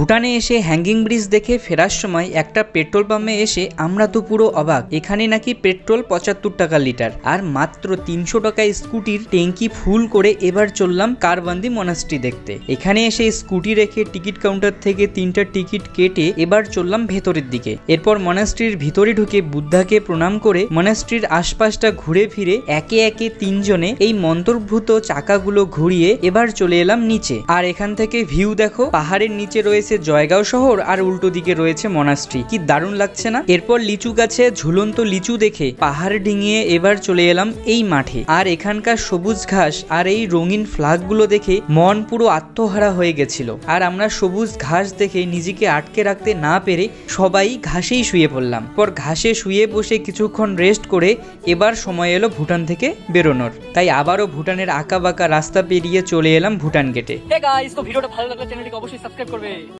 ভুটানে এসে hanging bridge দেখে ফেরার সময় একটা পেট্রোল পাম্পে এসে আমরা তো পুরো অবাক। এখানে নাকি পেট্রোল পঁচাত্তর টাকা লিটার। আর মাত্র তিনশো টাকায় স্কুটির, ট্যাঙ্কি ফুল করে এবার চললাম কারবান্দি মনাস্ট্রি দেখতে। এখানে এসে স্কুটি রেখে টিকিট কাউন্টার থেকে তিনটা টিকিট কেটে এবার চললাম ভেতরের দিকে। এরপর মনাস্ট্রির ভিতরে ঢুকে বুদ্ধাকে প্রণাম করে মনাস্ট্রির আশপাশটা ঘুরে ফিরে একে একে তিনজনে এই মন্ত্রভূত চাকাগুলো ঘুরিয়ে এবার চলে এলাম নিচে। আর এখান থেকে ভিউ দেখো, পাহাড়ের নিচে রয়েছে জয়গাঁও শহর আর উল্টো দিকে রয়েছে মনাস্ট্রি। কি দারুণ লাগছে না? এরপর লিচু গাছে ঝুলন্ত লিচু দেখে পাহাড় ডিঙিয়ে এবার চলে এলাম এই মাঠে। আর এখানকার সবুজ ঘাস আর এই রঙিন ফ্ল্যাগগুলো দেখে মন পুরো আত্মহারা হয়ে গেছিল। আর আমরা সবুজ ঘাস দেখে নিজেকে আটকে রাখতে না পেরে সবাই ঘাসেই শুয়ে পড়লাম। পর ঘাসে শুয়ে বসে কিছুক্ষণ রেস্ট করে এবার সময় এলো ভুটান থেকে বেরোনোর। তাই আবারও ভুটানের আঁকা বাঁকা রাস্তা পেরিয়ে চলে এলাম ভুটান গেটে। ভিডিওটা ভালো লাগলে চ্যানেলটিকে অবশ্যই সাবস্ক্রাইব করবে।